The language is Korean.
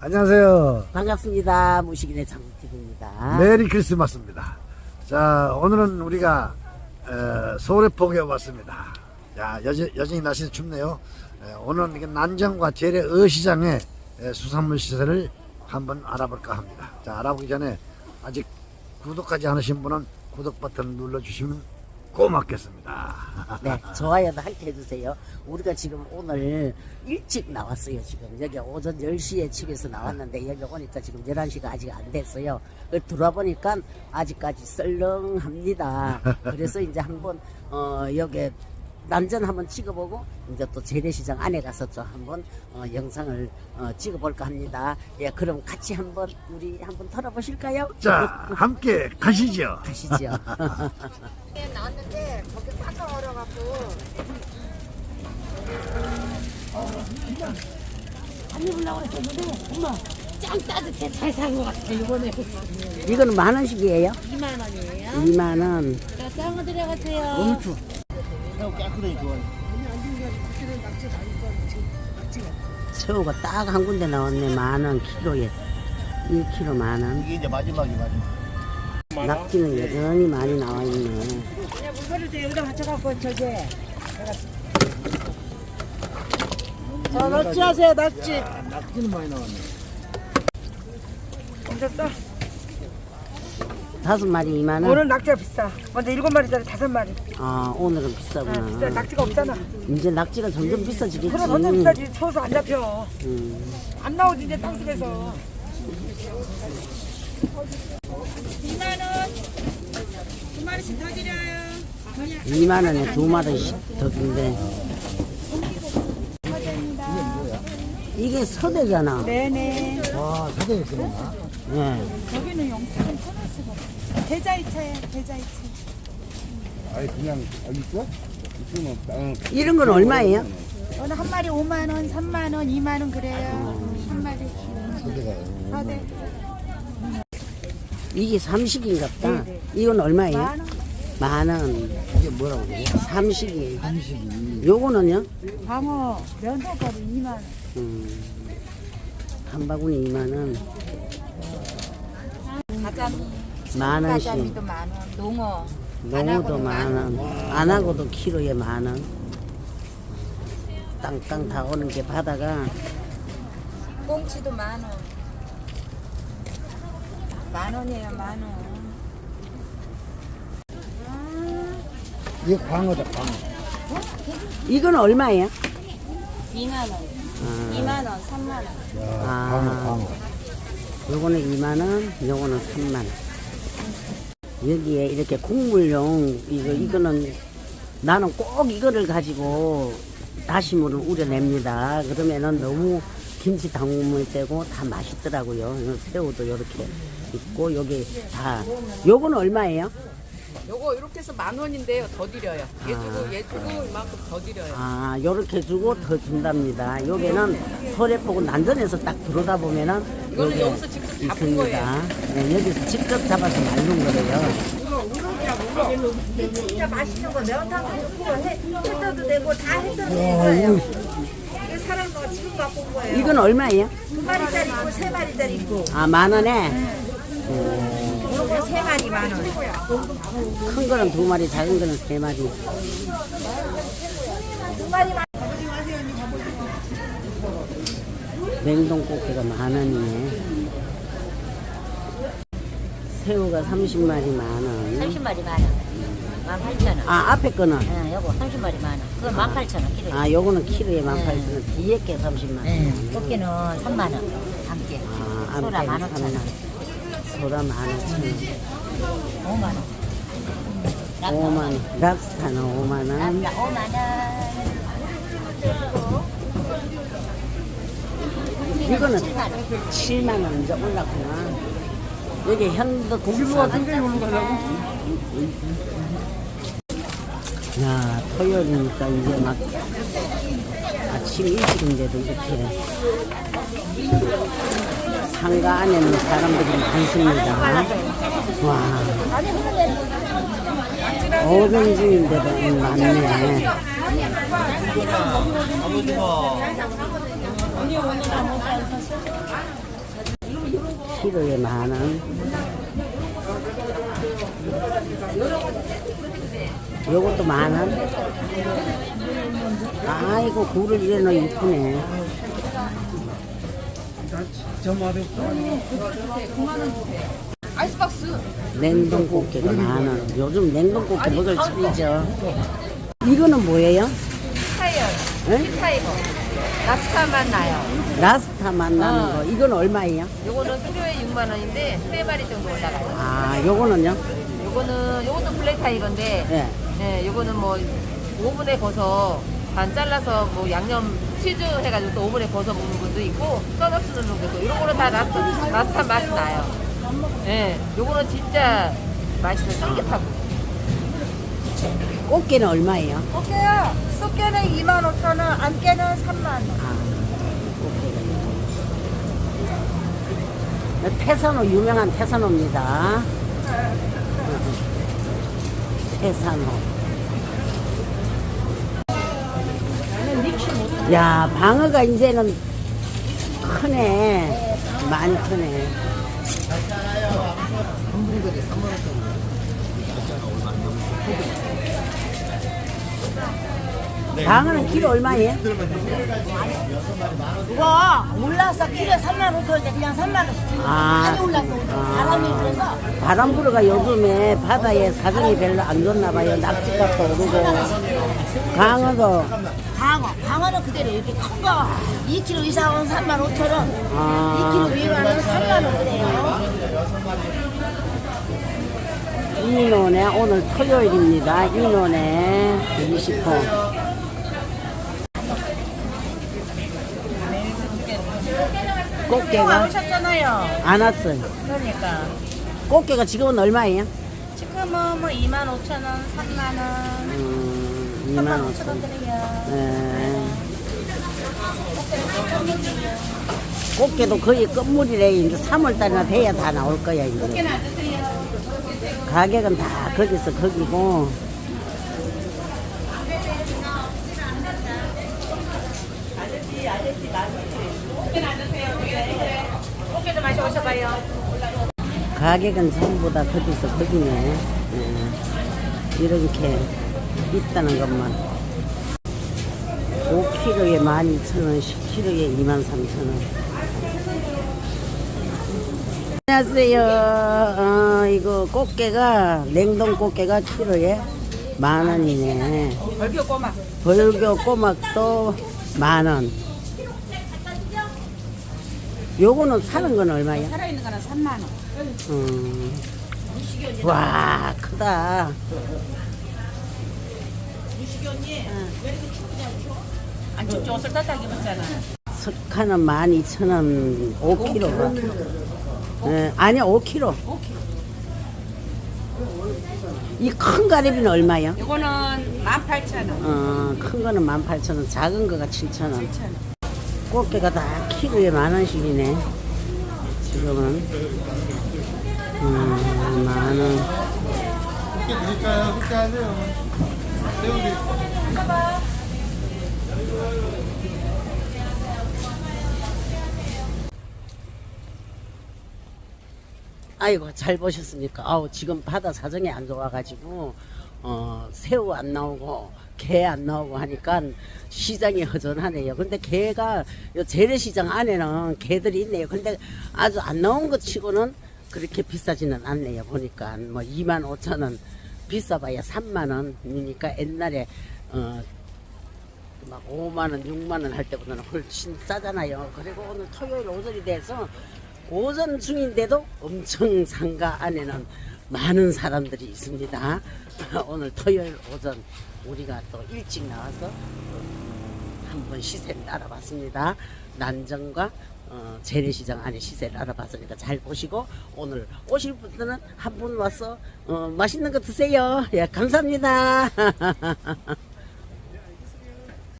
안녕하세요. 반갑습니다. 무식인의 장국TV입니다. 메리 크리스마스입니다. 자, 오늘은 우리가 에, 서울의 폭에 왔습니다. 야, 여전, 여전히 날씨는 춥네요. 에, 오늘은 난정과 재래 어시장의 에, 수산물 시세를 한번 알아볼까 합니다. 자, 알아보기 전에 아직 구독하지 않으신 분은 구독 버튼 눌러주시면 고맙겠습니다. 네, 좋아요도 함께 해주세요. 우리가 지금 오늘 일찍 나왔어요. 지금 여기 오전 10시에 집에서 나왔는데 여기 오니까 지금 11시가 아직 안 됐어요. 그 들어와 보니까 아직까지 썰렁합니다. 그래서 이제 한번 어, 여기 난전 한번 찍어보고 이제 또 재래시장 안에 가서 또 한번 어, 영상을 어, 찍어볼까 합니다. 예, 그럼 같이 한번 우리 한번 털어보실까요? 자, 함께 가시죠. 가시죠. 나왔는데 거기 꽉꽉 얼어갖고 안 입으려고 했었는데 엄마 짱 따뜻해 잘 산 것 같아 이번에 이거는 만 원씩이에요? 2만 원이에요 2만 원. 자 짱어 들어가세요 새우가 딱 한 군데 나왔네. 만 원 키로에. 1kg 만 원. 이게 이제 마지막이 마지막. 낙지는 여전히 많이 나와 있네. 그냥 물건을 또 여기다 맞춰갖고 저기 자 낙지 하세요 낙지 낙지는 많이 나왔네. 괜찮다 다섯 마리 2만 원. 오늘 낙지가 비싸 먼저 일곱 마리짜리 다섯 마리 아, 오늘은 아, 비싸 비싸구나. 낙지가 없잖아 이제 낙지가 점점 비싸지겠지. 그럼 언제 비싸지 추워서 안 잡혀 음. 안 나오지 이제 땅속에서 2만 원에 두 마리씩 더 준대. 이게 서대잖아. 네네 와, 사장님 있구나. 예. 여기는 수가 계좌이체야 계좌이체 아니 그냥 여기 있어? 있으면 어, 이런 건 얼마예요? 오늘 한 마리 5만 원, 3만 원, 2만 원 그래요 한 마리 사대 이게 삼식인가 보다. 네, 이건 얼마예요? 만 원. 만 원. 이게 뭐라고 그래요? 삼식이. 삼식이. 요거는요? 방어 면도가루 2만 원 음. 한 바구니 2만 원. 가자미 만 원씩. 가자미도 만 원, 농어 농어도 만 원. 안 하고도 키로에 만 원. 땅땅 다 오는 게 바다가 꽁치도 만 원. 만 원이에요, 만 원. 이게 광어다, 광어. 이건 얼마예요? 2만 원 아, 2만 원 3만 원 아. 광어, 광어. 요거는 2만 원, 요거는 3만 원. 여기에 이렇게 국물용 이거 이거는 나는 꼭 이거를 가지고 다시물을 우려냅니다. 그러면은 너무 김치 담글 때고 다 맛있더라고요. 새우도 이렇게 있고 여기 다 요거는 얼마예요? 요거 이렇게 해서 만 원인데요. 더 드려요. 얘 주고 얘 주고 이만큼 더 드려요. 아, 요렇게 주고 더 준답니다. 여기는 소래포구 난전에서 딱 들어다 보면은 이거는 요게 여기서 직접 잡은 있습니다. 네, 여기서 직접 잡아서 말른 거래요. 진짜 맛있는 거 매운탕도 좋고 해, 해도 되고 다 해도 되고요. 이게 사람 거 지금 갖고 온 거예요. 이건 얼마예요? 두 마리짜리 있고 세 마리짜리 있고 아, 만 원에 요 거세 마리 만 원. 큰 거는 두 마리, 작은 거는 세 마리. 냉동 꽃게가 만 원이네. 새우가 30마리 만 원. 30마리 만원 18,000원 아, 앞에 거는? 응 요거 30마리 만 원 그거 18,000원 키로에 아, 요거는 키로에 18,000원. 뒤에 게 30만 원. 응 꽃게는 3만 원 함께 아, 소라 앞에 15,000원 소라 15,000원. 5만 원 5만 원. 랍스타는 5만 원. 남자 5만 원 이거는 7만 원 이제 올랐구나. 여기 현도 공수가 굉장히 올라가려고. 야, 토요일이니까 이제 막 아침 일찍인데도 이렇게 상가 안에 는 사람들이 많습니다. 와. 오전 중인데도 많네. 키로에 만 원. 요것도 만 원. 아이고 굴을 이래 놓 이쁘네. 아이스박스. 냉동 꽃게가 만 원. 요즘 냉동 꽃게 먹을 줄이죠. 이거는 뭐예요? 타이어. 응? 타이거. 랍스타만 나요. 라스타 만 나는 거. 이건 얼마예요? 요거는 키로에 6만 원인데 세 마리 정도 올라가요. 아, 요거는요? 요거는 요것도 블랙 타이거인데 예. 네, 요거는 뭐 오븐에 거서 반 잘라서 뭐 양념 치즈 해가지고 또 오븐에 거서 먹는 분도 있고 써서 쓰는 분도 있고 이런 거는 다 라스트, 라스타 맛이 나요. 네, 요거는 진짜 맛있어요. 쫄깃하고. 꽃게는 얼마예요? 꽃게요. 쑥게는 2만 5천 원, 안깨는 3만 원. 아, 꽃게가. 태산호, 유명한 태산호입니다. 태산호. 야, 방어가 이제는 크네. 많이 크네. 방어는 키로 얼마예요? 이거 올라서 키로에 3만 5천 원인데 그냥 3만 원. 아, 많이 올랐어. 바람이 불어서 바람 불어가 요즘에 바다에 사정이 별로 안 좋나 봐요. 낙지값도 오르고 강어도 방어. 방어는 그대로 이렇게 큰 거 2kg 이상은 3만 5천 원. 아, 2kg 미만은 3만 원 그래요. 인원에 오늘 토요일입니다. 인원에 20호. 꽃게가 오셨잖아요. 안 왔어요. 그러니까. 꽃게가 지금은 얼마예요? 지금은 뭐 2만 5천 원, 3만 원, 음, 3만 2만 5천 5천 원. 네. 꽃게도 거의 끝물이래. 이제 3월달이나 돼야 다 나올 거야, 이제. 가격은 다 거기서 거기고. 가격은 전부 다 거기서 거기네. 예. 이렇게 있다는 것만. 5kg에 12,000원, 10kg에 23,000원. 안녕하세요. 어, 이거 꽃게가, 냉동 꽃게가 키로에 만 원이네. 벌교 꼬마. 벌교 꼬막도 만 원. 요거는 사는 건 얼마야? 살아있는 거는 3만 원. 음. 와, 크다. 안 춥죠? 옷을 따뜻하게 입었잖아. 석화는 12,000원, 5kg가. 예, 아니, 5kg. 이 큰 가리비는 얼마야? 요거는 18,000원. 어, 큰 거는 18,000원, 작은 거가 7,000원. 꽃게가 다 키로에 만 원씩이네. 지금은. 음, 만 원. 드릴까요? 그렇게 하세요. 아이고 잘 보셨습니까? 아우 지금 바다 사정이 안 좋아가지고 어 새우 안 나오고 게안 나오고 하니까 시장이 허전하네요. 근데 게가 요 재래시장 안에는 게들이 있네요. 근데 아주 안 나온 것 치고는 그렇게 비싸지는 않네요. 보니까 뭐 2만 5천 원 비싸봐야 3만 원이니까 옛날에 어. 막 5만 원, 6만 원 할 때보다는 훨씬 싸잖아요. 그리고 오늘 토요일 오전이 돼서 오전 중인데도 엄청 상가 안에는 많은 사람들이 있습니다. 오늘 토요일 오전 우리가 또 일찍 나와서 한번 시세를 알아봤습니다. 난정과 어, 재래시장 안에 시세를 알아봤으니까 잘 보시고 오늘 오실 분들은 한 분 와서 어, 맛있는 거 드세요. 예, 감사합니다.